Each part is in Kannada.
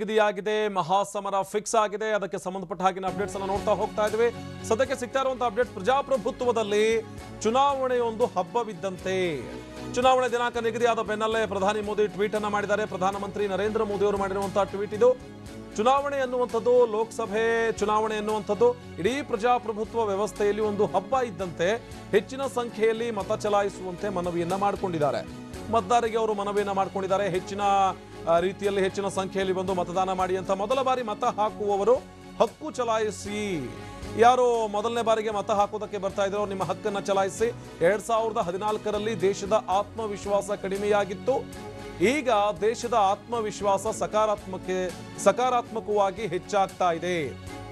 ನಿಗದಿಯಾಗಿದೆ, ಮಹಾಸಮರ ಫಿಕ್ಸ್ ಆಗಿದೆ. ಅದಕ್ಕೆ ಸಂಬಂಧಪಟ್ಟ ಹಾಗಿನ ಅಪ್ಡೇಟ್ಸ್ ಅನ್ನು ನೋಡ್ತಾ ಹೋಗ್ತಾ ಇದ್ವಿ ಸದ್ಯಕ್ಕೆ ಸಿಗ್ತಾ ಇರುವಂತಹ ಅಪ್ಡೇಟ್ ಪ್ರಜಾಪ್ರಭುತ್ವದಲ್ಲಿ ಚುನಾವಣೆಯೊಂದು ಹಬ್ಬವಿದ್ದಂತೆ. ಚುನಾವಣೆ ದಿನಾಂಕ ನಿಗದಿಯಾದ ಬೆನ್ನಲ್ಲೇ ಪ್ರಧಾನಿ ಮೋದಿ ಟ್ವೀಟ್ ಅನ್ನ ಮಾಡಿದ್ದಾರೆ. ಪ್ರಧಾನಮಂತ್ರಿ ನರೇಂದ್ರ ಮೋದಿ ಅವರು ಮಾಡಿರುವಂತಹ ಟ್ವೀಟ್ ಇದು. ಚುನಾವಣೆ ಎನ್ನುವಂಥದ್ದು, ಲೋಕಸಭೆ ಚುನಾವಣೆ ಎನ್ನುವಂಥದ್ದು, ಇಡೀ ಪ್ರಜಾಪ್ರಭುತ್ವ ವ್ಯವಸ್ಥೆಯಲ್ಲಿ ಒಂದು ಹಬ್ಬ ಇದ್ದಂತೆ ಹೆಚ್ಚಿನ ಸಂಖ್ಯೆಯಲ್ಲಿ ಮತ ಚಲಾಯಿಸುವಂತೆ ಮನವಿಯನ್ನ ಮಾಡಿಕೊಂಡಿದ್ದಾರೆ. ಮತದಾರರಿಗೆ ಅವರು ಮನವಿಯನ್ನ ಮಾಡಿಕೊಂಡಿದ್ದಾರೆ. ಹೆಚ್ಚಿನ ರೀತಿಯಲ್ಲಿ ಹೆಚ್ಚಿನ ಸಂಖ್ಯೆಯಲ್ಲಿ ಬಂದು ಮತದಾನ ಮಾಡಿ ಅಂತ ಮೊದಲ ಬಾರಿ ಮತ ಹಾಕುವವರು ಹಕ್ಕು ಚಲಾಯಿಸಿ. ಯಾರು ಮೊದಲನೇ ಬಾರಿಗೆ ಮತ ಹಾಕೋದಕ್ಕೆ ಬರ್ತಾ ಇದ್ರು ನಿಮ್ಮ ಹಕ್ಕನ್ನ ಚಲಾಯಿಸಿ. ಎರಡ್ ಸಾವಿರದ ಹದಿನಾಲ್ಕರಲ್ಲಿ ದೇಶದ ಆತ್ಮವಿಶ್ವಾಸ ಕಡಿಮೆಯಾಗಿತ್ತು. ಈಗ ದೇಶದ ಆತ್ಮವಿಶ್ವಾಸ ಸಕಾರಾತ್ಮಕ ಸಕಾರಾತ್ಮಕವಾಗಿ ಹೆಚ್ಚಾಗ್ತಾ ಇದೆ.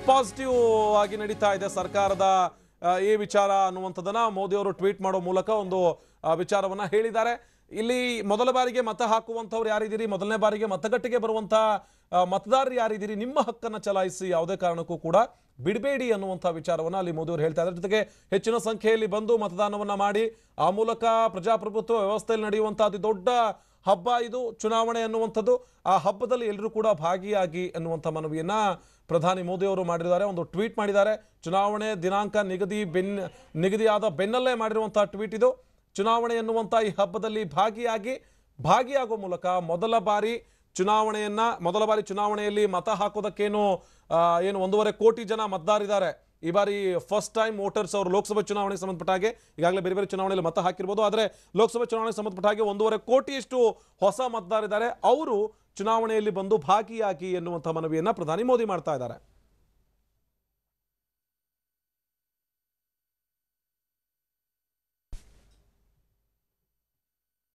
ಪಾಸಿಟಿವ್ ಆಗಿ ನಡೀತಾ ಇದೆ ಸರ್ಕಾರದ ಈ ವಿಚಾರ ಅನ್ನುವಂಥದ್ದನ್ನ ಮೋದಿ ಅವರು ಟ್ವೀಟ್ ಮಾಡೋ ಮೂಲಕ ಒಂದು ವಿಚಾರವನ್ನ ಹೇಳಿದ್ದಾರೆ. ಇಲ್ಲಿ ಮೊದಲ ಬಾರಿಗೆ ಮತ ಹಾಕುವಂಥವ್ರು ಯಾರಿದ್ದೀರಿ? ಮೊದಲನೇ ಬಾರಿಗೆ ಮತಗಟ್ಟೆಗೆ ಬರುವಂತಹ ಮತದಾರರು ಯಾರಿದ್ದೀರಿ? ನಿಮ್ಮ ಹಕ್ಕನ್ನ ಚಲಾಯಿಸಿ ಯಾವುದೇ ಕಾರಣಕ್ಕೂ ಕೂಡ ಬಿಡಬೇಡಿ ಅನ್ನುವಂಥ ವಿಚಾರವನ್ನ ಅಲ್ಲಿ ಮೋದಿ ಅವರು ಹೇಳ್ತಾ ಇದ್ದಾರೆ. ಜೊತೆಗೆ ಹೆಚ್ಚಿನ ಸಂಖ್ಯೆಯಲ್ಲಿ ಬಂದು ಮತದಾನವನ್ನ ಮಾಡಿ, ಆ ಮೂಲಕ ಪ್ರಜಾಪ್ರಭುತ್ವ ವ್ಯವಸ್ಥೆಯಲ್ಲಿ ನಡೆಯುವಂತಹ ಅತಿ ದೊಡ್ಡ ಹಬ್ಬ ಇದು, ಚುನಾವಣೆ ಅನ್ನುವಂಥದ್ದು. ಆ ಹಬ್ಬದಲ್ಲಿ ಎಲ್ಲರೂ ಕೂಡ ಭಾಗಿಯಾಗಿ ಅನ್ನುವಂಥ ಮನವಿಯನ್ನ ಪ್ರಧಾನಿ ಮೋದಿ ಅವರು ಮಾಡಿದ್ದಾರೆ. ಒಂದು ಟ್ವೀಟ್ ಮಾಡಿದ್ದಾರೆ. ಚುನಾವಣೆ ದಿನಾಂಕ ನಿಗದಿ ಬೆನ್, ನಿಗದಿಯಾದ ಬೆನ್ನಲ್ಲೇ ಮಾಡಿರುವಂಥ ಟ್ವೀಟ್ ಇದು. ಚುನಾವಣೆ ಎನ್ನುವಂಥ ಈ ಹಬ್ಬದಲ್ಲಿ ಭಾಗಿಯಾಗಿ, ಭಾಗಿಯಾಗುವ ಮೂಲಕ ಮೊದಲ ಬಾರಿ ಚುನಾವಣೆಯನ್ನ, ಮೊದಲ ಬಾರಿ ಚುನಾವಣೆಯಲ್ಲಿ ಮತ ಹಾಕೋದಕ್ಕೇನು ಏನು ಒಂದೂವರೆ ಕೋಟಿ ಜನ ಮತದಾರಿದ್ದಾರೆ. ಈ ಬಾರಿ ಫಸ್ಟ್ ಟೈಮ್ ವೋಟರ್ಸ್ ಅವರು ಲೋಕಸಭಾ ಚುನಾವಣೆಗೆ ಸಂಬಂಧಪಟ್ಟ ಹಾಗೆ ಈಗಾಗಲೇ ಬೇರೆ ಬೇರೆ ಚುನಾವಣೆಯಲ್ಲಿ ಮತ ಹಾಕಿರ್ಬೋದು. ಆದರೆ ಲೋಕಸಭಾ ಚುನಾವಣೆಗೆ ಸಂಬಂಧಪಟ್ಟ ಹಾಗೆ ಒಂದೂವರೆ ಕೋಟಿಯಷ್ಟು ಹೊಸ ಮತದಾರಿದ್ದಾರೆ. ಅವರು ಚುನಾವಣೆಯಲ್ಲಿ ಬಂದು ಭಾಗಿಯಾಗಿ ಎನ್ನುವಂಥ ಮನವಿಯನ್ನು ಪ್ರಧಾನಿ ಮೋದಿ ಮಾಡ್ತಾ ಇದ್ದಾರೆ.